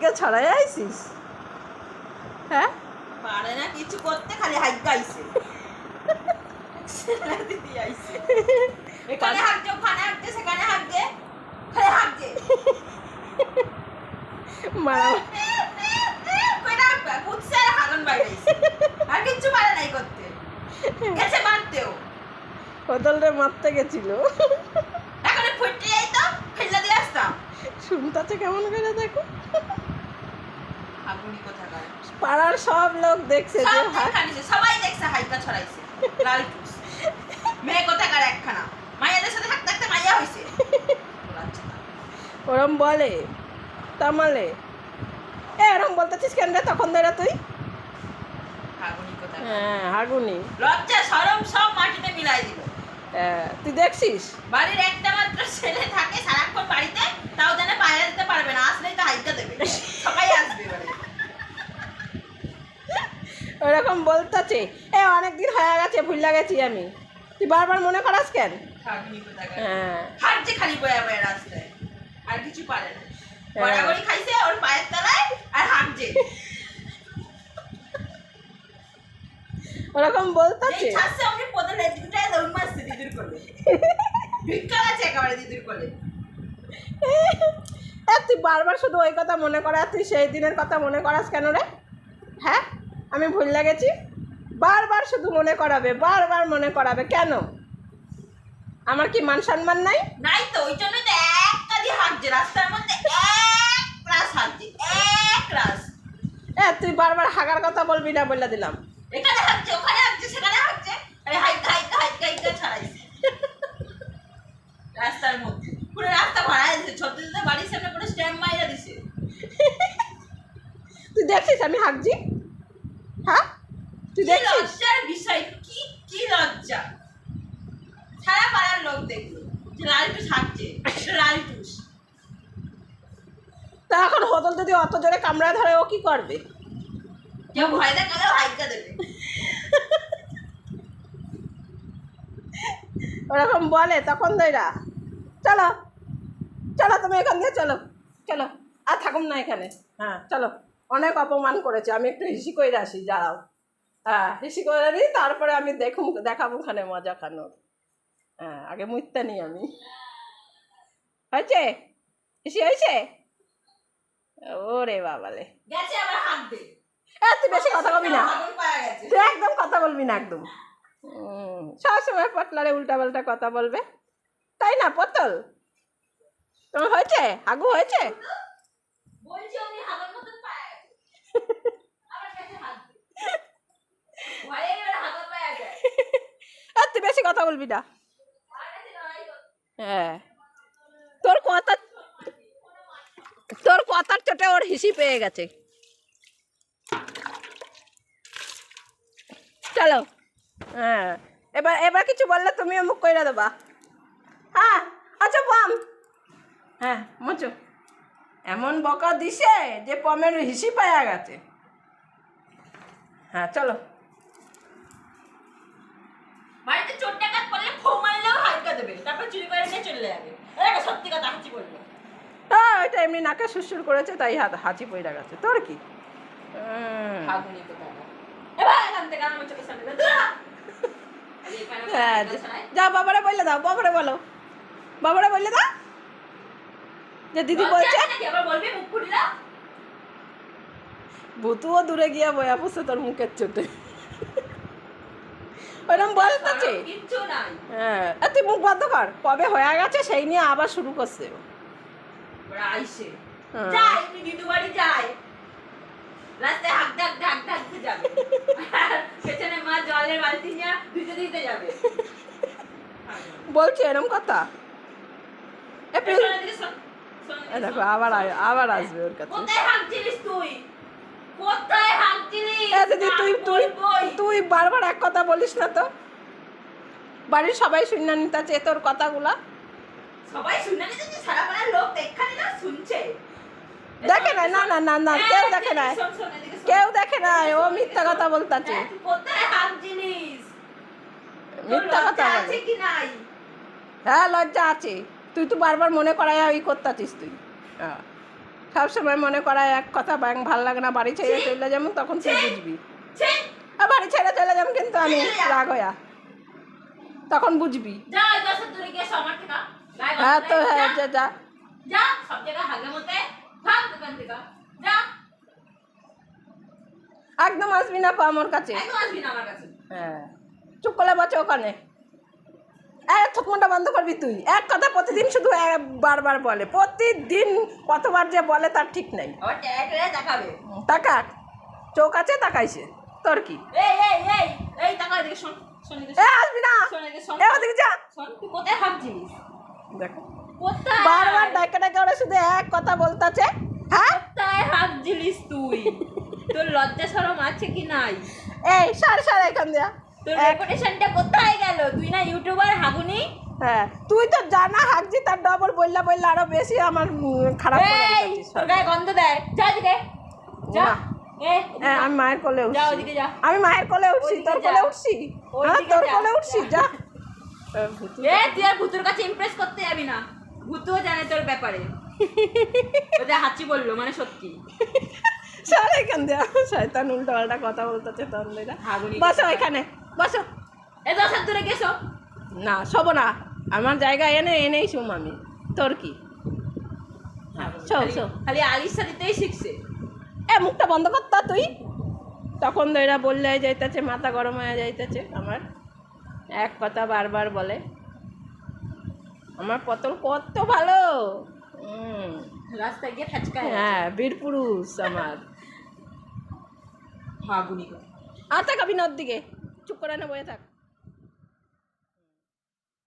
হাইগা ছড়াই আইছিস? হ্যাঁ? পারে না কিছু করতে খালি দিদি আইছে। এখানে ওখানে সেখানে খালি মারা কইরা আর হাগন বাইরে আর কিচ্ছু পারে নাই করতে। গেছে মারতেও। বদলরে মারতে গেছিল। এখন ফুটে যাই তো ফেলে দিয়ে আসতাম। শুনতাছে কেমন করে দেখো? কোথাকার? পাড়ার সব লোক দেখছে সব হাই দেখা নিছে, সবাই দেখছে ছড়াইছে লাল টুস। মেয়ে কোথাকার একখানা? সাথে থাকতে থাকতে মাইয়া হইছে। ওরম বলে তামালে এ এরম বলতেছিস কেন রে তখন ধরে তুই? হ্যাঁ হাগুনি লজ্জা সরম সব মাটিতে মিলাই দিল। হ্যাঁ, তুই দেখছিস? বাড়ির একটা মাত্র ছেলে থাকে সারাক্ষণ বাড়িতে তাও যেন বাইরে দিতে পারবে না আসলেই তো হাইকা দেবে সবাই আসবে এবারে ওরকম বলতেছে এ অনেকদিন হয়ে গেছে ভুলে গেছি আমি। তুই বারবার মনে করাস কেন? হ্যাঁ। হাঁটছে খালি বয়া বয়া রাস্তায় আর কিছু পারে না। হ্যাঁ। খাইছে ওর পায়ের তলায় আর হাঁটছে। ওরকম বলতেছে? ছাড়ছে দৌড় মারছে দিদির কোলে। ভিক্ষা আছে একেবারে দিদির কোলে। তুই বারবার শুধু ওই কথা মনে করা তুই সেই দিনের কথা মনে করাস কেন রে? হ্যাঁ? আমি ভুল লাগেছি? বারবার শুধু মনে করাবে বারবার মনে করাবে। কেন? আমার কি মান সম্মান নাই? নাই তো ওই জন্যই তো একটা দিয়ে হাঁটছে রাস্তার মধ্যে এক রাস হাঁটছে এক ক্লাস। এ তুই বারবার হাগার কথা বলবি না বলে দিলাম। এখানে হাঁটছে ওখানে হাঁটছে সেখানে হাঁটছে। আরে হাইকা হাইকা হাইকা হাইকা ছাড়াইছে। রাস্তার মধ্যে। পুরো রাস্তা ভাড়া দিছে ছত্রিশটা বাড়ির সামনে পুরো স্ট্যাম্প মাইরা দিছে। তুই দেখছিস আমি হাঁকছি? তুই দেখছিস লজ্জার বিষয়? কি কি লজ্জা? সারা পাড়ার লোক দেখল যে লালটুস হাঁটছে লালটুস তা এখন হদল যদি অত জোরে কামড়া ধরে ও কি করবে? কেউ ভয় দেখালেও হাইকা দেবে। ওরকম বলে তখন দইরা চলো চলো তুমি এখান দিয়ে চলো চলো। আর থাকুম না এখানে। হ্যাঁ চলো। অনেক অপমান করেছে আমি একটু হিসি করে আসি যাও। হ্যাঁ হিসি করে নিই তারপরে আমি দেখুম দেখাবো ওখানে মজা খানোর হ্যাঁ আগে মুইতে নিই আমি। হয়েছে? হিসি হয়েছে? ওরে বাবালে। তুই বেশি কথা বলবি না। তুই একদম কথা বলবি না একদম। সবসময় পটলারে উল্টা পাল্টা কথা বলবে। তাই না পটল? তোমার হয়েছে? আগু হয়েছে বলছি উনি হাগর মতন পাওয়া গেছে আবার গেছে হাঁটবে ভয়ে এবার হাগর পাওয়া যায় আর তুই বেশি কথা বলবি না? হ্যাঁ। তোর কথা তোর কথার চোটে ওর হিসি পেয়ে গেছে। চলো। হ্যাঁ। এবার এবার কিছু বললে তুমিও মুখ কইরা দেবা। হ্যাঁ আচ্ছা পাম। হ্যাঁ মুচো। এমন বকা দিছে যে পমের হিসি পায়া গেছে। হ্যাঁ চলো বাড়িতে চোর ডাকাত পড়লে ফো মারলেও হাইকা দেবে তারপর চুরি করে নিয়ে চলে যাবে। এটা সত্যি কথা হাঁচি পড়ল হ্যাঁ ওইটা এমনি নাকে সুরসুর করেছে তাই হাত হাঁচি পইরা গেছে। তোর কি? ফাগুনি কোথায় এবার এখান থেকে আমার চোখের সামনে দিয়ে দূর হ। আর এখানে একটা ছড়াই। যা বাবারে বললে দাও বাবারে বলো। বাবারে বললে দাও। যে দিদি বলছে ভুতুও দূরে গিয়া বয়া বসে তোর মুখের চোটে। বলতেছে কিচ্ছু নাই। হ্যাঁ। তুই মুখ বন্ধ কর। কবে হয়ে গেছে সেই নিয়ে আবার শুরু করছে। হ্যাঁ। বলছে এরম কথা? দেখো আবার আবার আসবে ওর কাছে। তুই? এ দিদি তুই তুই তুই বারবার এক কথা বলিস না তো। বাড়ির সবাই শুনে নিতে চে তোর কথাগুলা। সবাই শুনে নিতে সারা পাড়ার লোক এখানে না শুনছে। দেখে না না না না না কেউ দেখে না। কেউ দেখে না ও মিথ্যা কথা বলতাছে। হ্যাঁ, মিথ্যা কথা লজ্জা আছে কি নাই? হ্যাঁ লজ্জা আছে। তুই তো বারবার মনে করাই ওই করতাছিস তুই। হ্যাঁ সবসময় মনে করা এক কথা ব্যাং ভালো লাগে না বাড়ি ছেড়ে চলে যেমন তখন তুই বুঝবি। আর বাড়ি ছেড়ে চলে যাব কিন্তু আমি রাগ হইয়া। তখন বুঝবি। হ্যাঁ তো হ্যাঁ যা। যা, একদম আসবি না পা আমার কাছে। হ্যাঁ। চুপ করে বসে ওখানে। থকমনটা বন্ধ করবি তুই। এক কথা প্রতিদিন শুধু বারবার বলে। প্রতিদিন কতবার যে বলে তার ঠিক নাই। আবার টেরা টেরা দেখাবে। তাকা। চোখ আছে তাকাইছে। তোর কি। আসবি না। যা। দেখো। বারবার ডাকে ডাকে ওরা শুধু এক কথা বলতেছে। হ্যাঁ? ভাবছিলিস তুই? তোর লজ্জা শরম আছে কি নাই? এই সার সার এখান দিয়া। তোর কোথায় গেল? তুই না ইউটিউবার হাগুনি? হ্যাঁ তুই তো জানা তার ডবল বললা বললা আরও বেশি আমার খারাপ এই তোর গায়ে গন্ধ দেয়। যা এদিকে যা। হ্যাঁ, আমি মায়ের কোলে যা উঠছি। ওদিকে যা। আমি মায়ের কোলে উঠছি তোর। কোলে উঠছি? হ্যাঁ তোর। কোলে উঠছি? যা। এ, তুই আর ভুতুর কাছে ইমপ্রেস করতে যাবি না। ভুতুও জানে তোর ব্যাপারে। হাঁচি বলল মানে সত্যি। সার এখান দিয়া। শয়তান উল্টো পাল্টা কথা বলতেছে তন্দিরা হাগুনি বসো এখানে বসো। এ দশ হাত দূরে গেছো? না শোব না। আমার জায়গা এনে এনেই শুম আমি। তোর কি? শো খালি- শো খালি আলিশা দিতেই শিখছে। এ মুখটা বন্ধ করতা তুই। তখন তো এরা বললে যাইতেছে মাথা গরম হয়ে যাইতেছে। আমার এক কথা বারবার বলে। আমার পতল কত ভালো। হুম রাস্তায় গিয়ে হ্যাঁ বীর পুরুষ আমার। হাগুনি আর থাক আবি নদ দিকে। চুপ করে না বয়ে থাক।